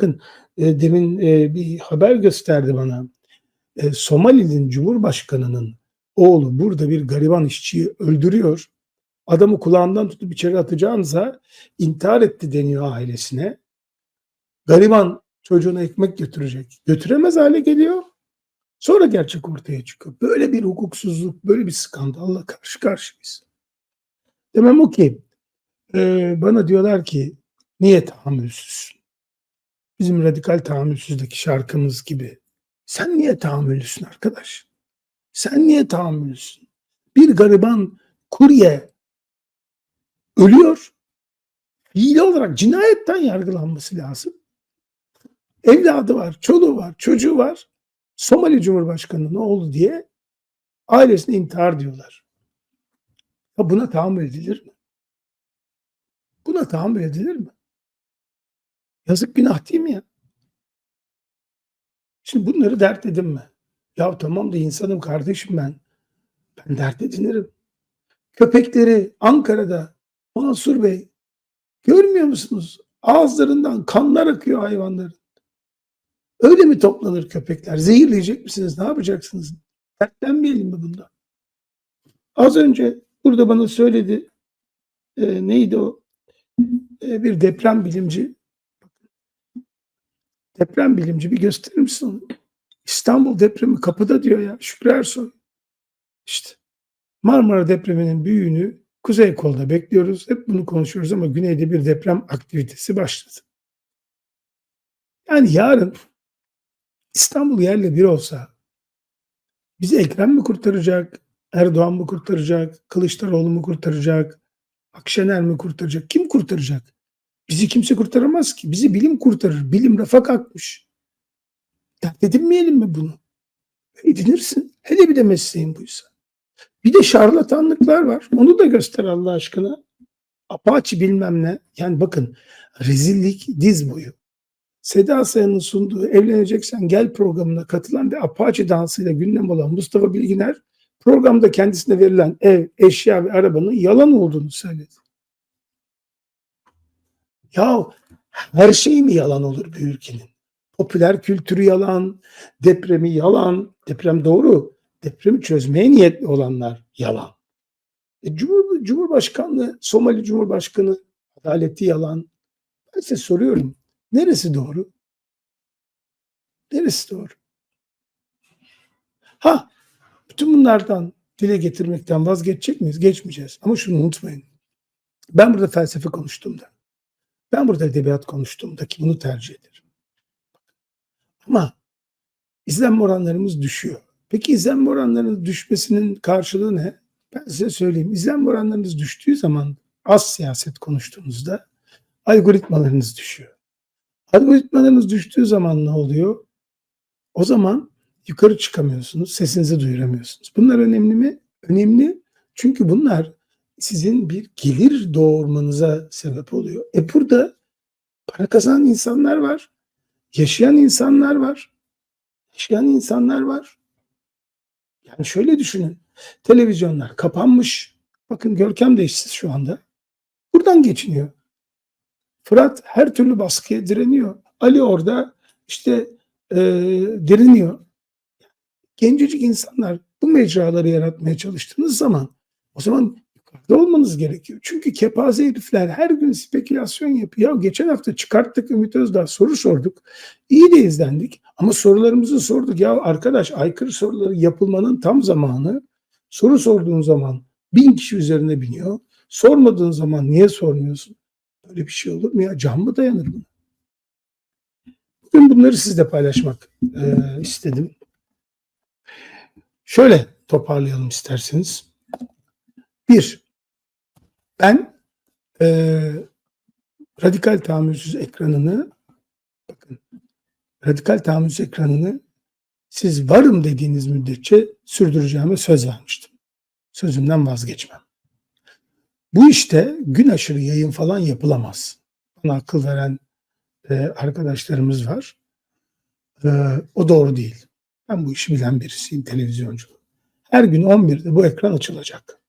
bakın e, demin e, bir haber gösterdi bana. E, Somali'nin Cumhurbaşkanı'nın oğlu burada bir gariban işçiyi öldürüyor. Adamı kulağından tutup içeri atacağınıza intihar etti deniyor ailesine. Gariban çocuğuna ekmek götürecek. Götüremez hale geliyor. Sonra gerçek ortaya çıkıyor. Böyle bir hukuksuzluk, böyle bir skandalla karşı karşıyayız. Demem o ki e, bana diyorlar ki niye tahammülsüzsün? Bizim radikal tahammülsüzdeki şarkımız gibi. Sen niye tahammüllüsün arkadaş? Sen niye tahammüllüsün? Bir gariban kurye ölüyor. Hile olarak cinayetten yargılanması lazım. Evladı var, çoluğu var, çocuğu var. Somali Cumhurbaşkanı'nın oğlu diye ailesine intihar diyorlar. Ya buna tahammül edilir mi? Buna tahammül edilir mi? Yazık günah değil mi ya? Şimdi bunları dert edinme. Ya tamam da insanım kardeşim ben. Ben dert edinirim. Köpekleri Ankara'da Mansur Bey görmüyor musunuz? Ağızlarından kanlar akıyor hayvanların. Öyle mi toplanır köpekler? Zehirleyecek misiniz? Ne yapacaksınız? Dertlenmeyelim mi bundan? Az önce burada bana söyledi e, neydi o? E, bir deprem bilimci deprem bilimci bir gösterir misin onu? İstanbul depremi kapıda diyor ya Şükrü Ersoy. İşte Marmara depreminin büyüğünü Kuzey kolda bekliyoruz. Hep bunu konuşuyoruz ama güneyde bir deprem aktivitesi başladı. Yani yarın İstanbul yerle bir olsa bizi Ekrem mi kurtaracak, Erdoğan mı kurtaracak, Kılıçdaroğlu mu kurtaracak, Akşener mi kurtaracak, kim kurtaracak? Bizi kimse kurtaramaz ki. Bizi bilim kurtarır. Bilim rafa kalkmış. Dert edinmeyelim mi bunu? Edinirsin. Hele bir de mesleğin buysa. Bir de şarlatanlıklar var. Onu da göster Allah aşkına. Apache bilmem ne. Yani bakın rezillik diz boyu. Seda Sayan'ın sunduğu Evleneceksen Gel programına katılan ve Apache dansıyla gündem olan Mustafa Bilginer programda kendisine verilen ev, eşya ve arabanın yalan olduğunu söyledi. Ya her şey mi yalan olur bir ülkenin? Popüler kültürü yalan, depremi yalan, deprem doğru, depremi çözmeye niyetli olanlar yalan. E, Cumhur, Cumhurbaşkanlığı, Somali Cumhurbaşkanı adaleti yalan. Ben size soruyorum. Neresi doğru? Neresi doğru? Ha, bütün bunlardan dile getirmekten vazgeçecek miyiz? Geçmeyeceğiz. Ama şunu unutmayın. Ben burada felsefe konuştuğumda, ben burada edebiyat konuştuğumda ki bunu tercih ederim. Ama izlenme oranlarımız düşüyor. Peki izlenme oranlarının düşmesinin karşılığı ne? Ben size söyleyeyim. İzlenme oranlarınız düştüğü zaman az siyaset konuştuğunuzda algoritmalarınız düşüyor. Algoritmalarınız düştüğü zaman ne oluyor? O zaman yukarı çıkamıyorsunuz, sesinizi duyuramıyorsunuz. Bunlar önemli mi? Önemli çünkü bunlar sizin bir gelir doğurmanıza sebep oluyor. E burada para kazanan insanlar var, yaşayan insanlar var, yaşayan insanlar var. Yani şöyle düşünün, televizyonlar kapanmış. Bakın Görkem de işsiz şu anda. Buradan geçiniyor. Fırat her türlü baskıya direniyor. Ali orada işte e, direniyor. Gencecik insanlar bu mecraları yaratmaya çalıştığınız zaman o zaman yukarıda olmanız gerekiyor. Çünkü kepaze herifler her gün spekülasyon yapıyor. Ya geçen hafta çıkarttık Ümit Özdağ soru sorduk. İyi de izlendik ama sorularımızı sorduk. Ya arkadaş aykırı soruları yapılmanın tam zamanı. Soru sorduğun zaman bin kişi üzerine biniyor. Sormadığın zaman niye sormuyorsun? Böyle bir şey olur mu ya? Can mı dayanır buna? Bugün bunları sizle paylaşmak e, istedim. Şöyle toparlayalım isterseniz. Bir, ben e, radikal tahammülsüz ekranını bakın radikal tahammülsüz ekranını siz varım dediğiniz müddetçe sürdüreceğime söz vermiştim. Sözümden vazgeçmem. Bu işte gün aşırı yayın falan yapılamaz. Bana akıl veren e, arkadaşlarımız var. E, o doğru değil. Ben bu işi bilen birisiyim televizyoncu. Her gün 11'de bu ekran açılacak.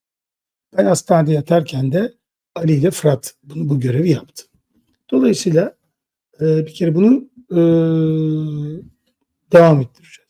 Ben hastanede yatarken de Ali ile Fırat bunu bu görevi yaptı. Dolayısıyla e, bir kere bunu e, devam ettireceğiz.